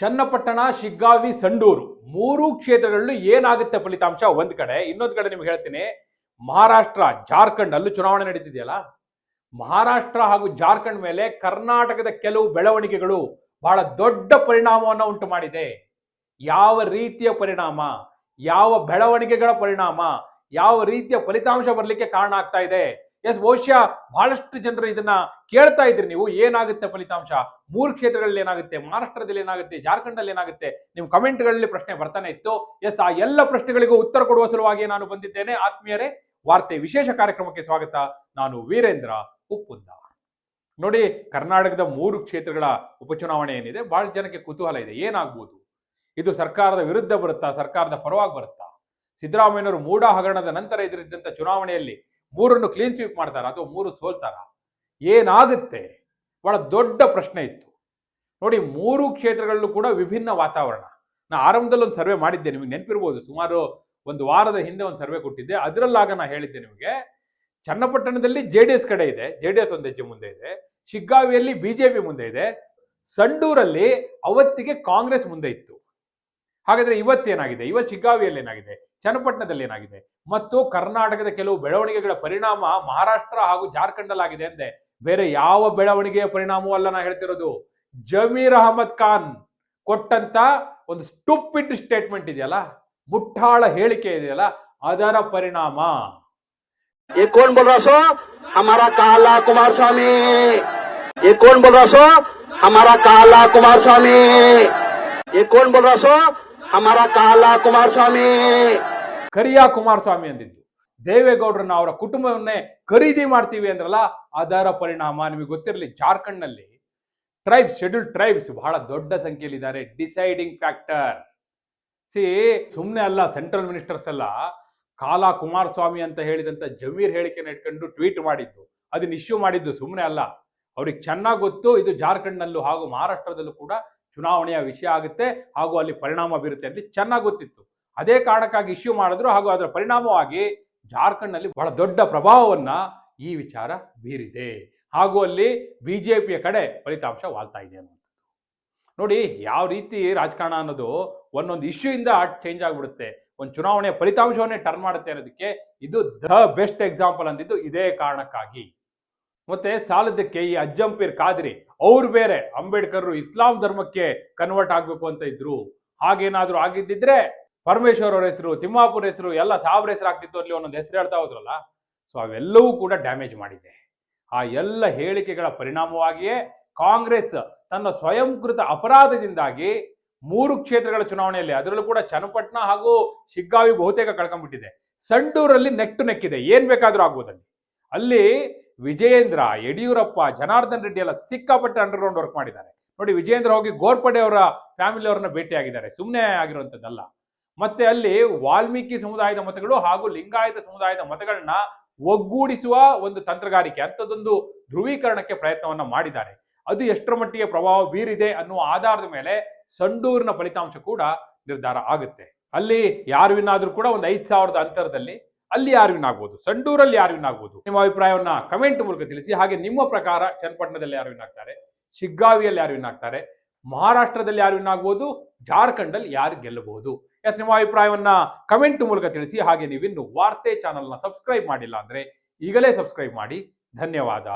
ಚನ್ನಪಟ್ಟಣ, ಶಿಗ್ಗಾವಿ, ಸಂಡೂರು ಮೂರು ಕ್ಷೇತ್ರಗಳಲ್ಲೂ ಏನಾಗುತ್ತೆ ಫಲಿತಾಂಶ? ಒಂದ್ ಕಡೆ, ಇನ್ನೊಂದು ಕಡೆ ನಿಮ್ಗೆ ಹೇಳ್ತೀನಿ. ಮಹಾರಾಷ್ಟ್ರ, ಜಾರ್ಖಂಡ್ ಅಲ್ಲೂ ಚುನಾವಣೆ ನಡೀತಿದೆಯಲ್ಲ? ಮಹಾರಾಷ್ಟ್ರ ಹಾಗೂ ಜಾರ್ಖಂಡ್ ಮೇಲೆ ಕರ್ನಾಟಕದ ಕೆಲವು ಬೆಳವಣಿಗೆಗಳು ಬಹಳ ದೊಡ್ಡ ಪರಿಣಾಮವನ್ನು ಉಂಟು ಮಾಡಿದೆ. ಯಾವ ರೀತಿಯ ಪರಿಣಾಮ? ಯಾವ ಬೆಳವಣಿಗೆಗಳ ಪರಿಣಾಮ? ಯಾವ ರೀತಿಯ ಫಲಿತಾಂಶ ಬರಲಿಕ್ಕೆ ಕಾರಣ ಆಗ್ತಾ ಇದೆ? ಎಸ್, ಬಹುಶಃ ಬಹಳಷ್ಟು ಜನರು ಇದನ್ನ ಕೇಳ್ತಾ ಇದ್ರಿ ನೀವು. ಏನಾಗುತ್ತೆ ಫಲಿತಾಂಶ? ಮೂರು ಕ್ಷೇತ್ರಗಳಲ್ಲಿ ಏನಾಗುತ್ತೆ? ಮಹಾರಾಷ್ಟ್ರದಲ್ಲಿ ಏನಾಗುತ್ತೆ? ಜಾರ್ಖಂಡಲ್ಲಿ ಏನಾಗುತ್ತೆ? ನಿಮ್ಮ ಕಮೆಂಟ್ಗಳಲ್ಲಿ ಪ್ರಶ್ನೆ ಬರ್ತಾನೆ ಇತ್ತು. ಎಸ್, ಆ ಎಲ್ಲ ಪ್ರಶ್ನೆಗಳಿಗೂ ಉತ್ತರ ಕೊಡುವ ಸಲುವಾಗಿ ನಾನು ಬಂದಿದ್ದೇನೆ. ಆತ್ಮೀಯರೇ, ವಾರ್ತೆ ವಿಶೇಷ ಕಾರ್ಯಕ್ರಮಕ್ಕೆ ಸ್ವಾಗತ. ನಾನು ವೀರೇಂದ್ರ ಉಪ್ಪುಂದ. ನೋಡಿ, ಕರ್ನಾಟಕದ ಮೂರು ಕ್ಷೇತ್ರಗಳ ಉಪಚುನಾವಣೆ ಏನಿದೆ? ಬಹಳ ಜನಕ್ಕೆ ಕುತೂಹಲ ಇದೆ. ಏನಾಗ್ಬೋದು? ಇದು ಸರ್ಕಾರದ ವಿರುದ್ಧ ಬರುತ್ತಾ? ಸರ್ಕಾರದ ಪರವಾಗಿ ಬರುತ್ತಾ? ಸಿದ್ದರಾಮಯ್ಯನವರು ಮೂಡ ಹಗರಣದ ನಂತರ ಎದುರಿದ್ದಂತ ಚುನಾವಣೆಯಲ್ಲಿ ಮೂರನ್ನು ಕ್ಲೀನ್ ಸ್ವೀಪ್ ಮಾಡ್ತಾರ ಅಥವಾ ಮೂರು ಸೋಲ್ತಾರ? ಏನಾಗುತ್ತೆ? ಬಹಳ ದೊಡ್ಡ ಪ್ರಶ್ನೆ ಇತ್ತು. ನೋಡಿ, ಮೂರು ಕ್ಷೇತ್ರಗಳಲ್ಲೂ ಕೂಡ ವಿಭಿನ್ನ ವಾತಾವರಣ. ನಾ ಆರಂಭದಲ್ಲಿ ಒಂದು ಸರ್ವೆ ಮಾಡಿದ್ದೆ, ನಿಮಗೆ ನೆನಪಿರ್ಬೋದು. ಸುಮಾರು ಒಂದು ವಾರದ ಹಿಂದೆ ಒಂದು ಸರ್ವೆ ಕೊಟ್ಟಿದ್ದೆ. ಅದರಲ್ಲಾಗ ನಾ ಹೇಳಿದ್ದೆ ನಿಮಗೆ, ಚನ್ನಪಟ್ಟಣದಲ್ಲಿ ಜೆ ಡಿ ಕಡೆ ಇದೆ, ಜೆ ಡಿ ಎಸ್ ಒಂದು ಮುಂದೆ ಇದೆ. ಶಿಗ್ಗಾವಿಯಲ್ಲಿ ಬಿಜೆಪಿ ಮುಂದೆ ಇದೆ. ಸಂಡೂರಲ್ಲಿ ಅವತ್ತಿಗೆ ಕಾಂಗ್ರೆಸ್ ಮುಂದೆ ಇತ್ತು. ಹಾಗಾದ್ರೆ ಇವತ್ತೇನಾಗಿದೆ? ಇವತ್ತು ಶಿಗ್ಗಾವಿಯಲ್ಲಿ ಏನಾಗಿದೆ ಚನ್ನಪಟ್ಟಣದಲ್ಲಿ ಏನಾಗಿದೆ? ಮತ್ತು ಕರ್ನಾಟಕದ ಕೆಲವು ಬೆಳವಣಿಗೆಗಳ ಪರಿಣಾಮ ಮಹಾರಾಷ್ಟ್ರ ಹಾಗೂ ಜಾರ್ಖಂಡ್ ಆಗಿದೆ ಅಂದೆ ಬೇರೆ ಯಾವ ಬೆಳವಣಿಗೆಯ ಪರಿಣಾಮವೂ ಅಲ್ಲ ನಾ ಹೇಳ್ತಿರೋದು. ಜಮೀರ್ ಅಹಮದ್ ಖಾನ್ ಕೊಟ್ಟಂತ ಒಂದು ಸ್ಟುಪಿಡ್ ಸ್ಟೇಟ್ಮೆಂಟ್ ಇದೆಯಲ್ಲ? ಮುಟ್ಟಾಳ ಹೇಳಿಕೆ ಇದೆಯಲ್ಲ? ಅದರ ಪರಿಣಾಮ. ಕುಮಾರಸ್ವಾಮಿ ಹಮಾರ ಕುಮಾರಸ್ವಾಮಿ. ಕಾಲಾ ಕುಮಾರಸ್ವಾಮಿ. ಕರಿಯಾ ಕಾಲ ಕುಮಾರಸ್ವಾಮಿ. ಕರಿಯ ಕುಮಾರಸ್ವಾಮಿ ಅಂದಿದ್ದು. ದೇವೇಗೌಡರನ್ನ ಅವರ ಕುಟುಂಬವನ್ನೇ ಖರೀದಿ ಮಾಡ್ತೀವಿ ಅಂದ್ರಲ್ಲ, ಅದರ ಪರಿಣಾಮ ನಿಮಗೆ ಗೊತ್ತಿರಲಿ ಜಾರ್ಖಂಡ್ನಲ್ಲಿ ಟ್ರೈಬ್ಸ್ ಶೆಡ್ಯೂಲ್ಡ್ ಟ್ರೈಬ್ಸ್ ಬಹಳ ದೊಡ್ಡ ಸಂಖ್ಯೆಯಲ್ಲಿ ಇದ್ದಾರೆ ಡಿಸೈಡಿಂಗ್ ಫ್ಯಾಕ್ಟರ್ ಸಿ ಸುಮ್ಮನೆ ಅಲ್ಲ ಸೆಂಟ್ರಲ್ ಮಿನಿಸ್ಟರ್ಸ್ ಎಲ್ಲ ಕಾಲಾ ಕುಮಾರಸ್ವಾಮಿ ಅಂತ ಹೇಳಿದಂತ ಜಮೀರ್ ಹೇಳಿಕೆನ ಇಟ್ಕೊಂಡು ಟ್ವೀಟ್ ಮಾಡಿದ್ದು. ಅದನ್ನ ಇಶ್ಯೂ ಮಾಡಿದ್ದು ಸುಮ್ಮನೆ ಅಲ್ಲ. ಅವ್ರಿಗೆ ಚೆನ್ನಾಗಿ ಗೊತ್ತು, ಇದು ಜಾರ್ಖಂಡ್ನಲ್ಲೂ ಹಾಗೂ ಮಹಾರಾಷ್ಟ್ರದಲ್ಲೂ ಕೂಡ ಚುನಾವಣೆಯ ವಿಷಯ ಆಗುತ್ತೆ ಹಾಗೂ ಅಲ್ಲಿ ಪರಿಣಾಮ ಬೀರುತ್ತೆ ಅಂತ ಚೆನ್ನಾಗಿ ಗೊತ್ತಿತ್ತು. ಅದೇ ಕಾರಣಕ್ಕಾಗಿ ಇಶ್ಯೂ ಮಾಡಿದ್ರು ಹಾಗೂ ಅದರ ಪರಿಣಾಮವಾಗಿ ಜಾರ್ಖಂಡ್ನಲ್ಲಿ ಬಹಳ ದೊಡ್ಡ ಪ್ರಭಾವವನ್ನ ಈ ವಿಚಾರ ಬೀರಿದೆ. ಹಾಗೂ ಅಲ್ಲಿ ಬಿ ಜೆ ಪಿಯ ಕಡೆ ಫಲಿತಾಂಶ ವಾಲ್ತಾ ಇದೆ ಅನ್ನುವಂಥದ್ದು. ನೋಡಿ ಯಾವ ರೀತಿ ರಾಜಕಾರಣ ಅನ್ನೋದು ಒಂದೊಂದು ಇಶ್ಯೂ ಇಂದ ಚೇಂಜ್ ಆಗಿಬಿಡುತ್ತೆ. ಒಂದು ಚುನಾವಣೆಯ ಫಲಿತಾಂಶವನ್ನೇ ಟರ್ನ್ ಮಾಡುತ್ತೆ ಅನ್ನೋದಕ್ಕೆ ಇದು ದ ಬೆಸ್ಟ್ ಎಕ್ಸಾಂಪಲ್ ಅಂದಿದ್ದು ಇದೇ ಕಾರಣಕ್ಕಾಗಿ. ಮತ್ತೆ ಸಾಲದಕ್ಕೆ ಈ ಅಜ್ಜಂಪೀರ್ ಕಾದ್ರಿ ಅವ್ರು ಬೇರೆ. ಅಂಬೇಡ್ಕರ್ ಇಸ್ಲಾಂ ಧರ್ಮಕ್ಕೆ ಕನ್ವರ್ಟ್ ಆಗ್ಬೇಕು ಅಂತ ಇದ್ರು. ಹಾಗೇನಾದ್ರೂ ಆಗಿದ್ದಿದ್ರೆ ಪರಮೇಶ್ವರ್ ಅವರ ಹೆಸರು, ತಿಮ್ಮಾಪುರ ಹೆಸರು, ಎಲ್ಲ ಸಾವಿರ ಹೆಸರು ಆಗ್ತಿತ್ತು ಅಲ್ಲಿ ಒಂದೊಂದು ಹೆಸರು ಹೇಳ್ತಾ ಹೋದ್ರಲ್ಲ. ಸೊ ಅವೆಲ್ಲವೂ ಕೂಡ ಡ್ಯಾಮೇಜ್ ಮಾಡಿದೆ. ಆ ಎಲ್ಲ ಹೇಳಿಕೆಗಳ ಪರಿಣಾಮವಾಗಿಯೇ ಕಾಂಗ್ರೆಸ್ ತನ್ನ ಸ್ವಯಂಕೃತ ಅಪರಾಧದಿಂದಾಗಿ ಮೂರು ಕ್ಷೇತ್ರಗಳ ಚುನಾವಣೆಯಲ್ಲಿ, ಅದರಲ್ಲೂ ಕೂಡ ಚನ್ನಪಟ್ಟಣ ಹಾಗೂ ಶಿಗ್ಗಾವಿ ಬಹುತೇಕ ಕಳ್ಕೊಂಡ್ಬಿಟ್ಟಿದೆ. ಸಂಡೂರಲ್ಲಿ ನೆಕ್ ಟು ನೆಕ್ ಇದೆ ಏನ್ ಬೇಕಾದ್ರೂ ಆಗ್ಬೋದಲ್ಲಿ. ಅಲ್ಲಿ ವಿಜಯೇಂದ್ರ, ಯಡಿಯೂರಪ್ಪ, ಜನಾರ್ದನ್ ರೆಡ್ಡಿ ಎಲ್ಲ ಸಿಕ್ಕಾಪಟ್ಟೆ ಅಂಡರ್ಗ್ರೌಂಡ್ ವರ್ಕ್ ಮಾಡಿದ್ದಾರೆ. ನೋಡಿ, ವಿಜಯೇಂದ್ರ ಹೋಗಿ ಗೋರ್ಪಡೆ ಅವರ ಫ್ಯಾಮಿಲಿ ಅವರನ್ನ ಭೇಟಿಯಾಗಿದ್ದಾರೆ. ಸುಮ್ಮನೆ ಆಗಿರುವಂಥದ್ದಲ್ಲ ಮತ್ತೆ ಅಲ್ಲಿ ವಾಲ್ಮೀಕಿ ಸಮುದಾಯದ ಮತಗಳು ಹಾಗೂ ಲಿಂಗಾಯತ ಸಮುದಾಯದ ಮತಗಳನ್ನ ಒಗ್ಗೂಡಿಸುವ ಒಂದು ತಂತ್ರಗಾರಿಕೆ, ಅಂಥದ್ದೊಂದು ಧ್ರುವೀಕರಣಕ್ಕೆ ಪ್ರಯತ್ನವನ್ನ ಮಾಡಿದ್ದಾರೆ. ಅದು ಎಷ್ಟರ ಮಟ್ಟಿಗೆ ಪ್ರಭಾವ ಬೀರಿದೆ ಅನ್ನುವ ಆಧಾರದ ಮೇಲೆ ಸಂಡೂರಿನ ಫಲಿತಾಂಶ ಕೂಡ ನಿರ್ಧಾರ ಆಗುತ್ತೆ. ಅಲ್ಲಿ ಯಾರು ಕೂಡ ಒಂದು ಐದು ಸಾವಿರದ ಅಂತರದಲ್ಲಿ ಅಲ್ಲಿ ಯಾರು ವಿನ್ ಆಗ್ಬೋದು? ಸಂಡೂರಲ್ಲಿ ಯಾರು ವಿನ್ ಆಗ್ಬೋದು? ನಿಮ್ಮ ಅಭಿಪ್ರಾಯವನ್ನ ಕಮೆಂಟ್ ಮೂಲಕ ತಿಳಿಸಿ. ಹಾಗೆ ನಿಮ್ಮ ಪ್ರಕಾರ ಚನ್ನಪಟ್ಟಣದಲ್ಲಿ ಯಾರು ವಿನ್ ಆಗ್ತಾರೆ? ಶಿಗ್ಗಾವಿಯಲ್ಲಿ ಯಾರು ವಿನ್ ಆಗ್ತಾರೆ? ಮಹಾರಾಷ್ಟ್ರದಲ್ಲಿ ಯಾರು ವಿನ್ ಆಗ್ಬೋದು? ಜಾರ್ಖಂಡಲ್ಲಿ ಯಾರು ಗೆಲ್ಲಬಹುದು? ಎಸ್ ನಿಮ್ಮ ಅಭಿಪ್ರಾಯವನ್ನ ಕಮೆಂಟ್ ಮೂಲಕ ತಿಳಿಸಿ. ಹಾಗೆ ನೀವಿನ್ನು ವಾರ್ತೆ ಚಾನಲ್ನ ಸಬ್ಸ್ಕ್ರೈಬ್ ಮಾಡಿಲ್ಲ ಅಂದ್ರೆ ಈಗಲೇ ಸಬ್ಸ್ಕ್ರೈಬ್ ಮಾಡಿ. ಧನ್ಯವಾದ.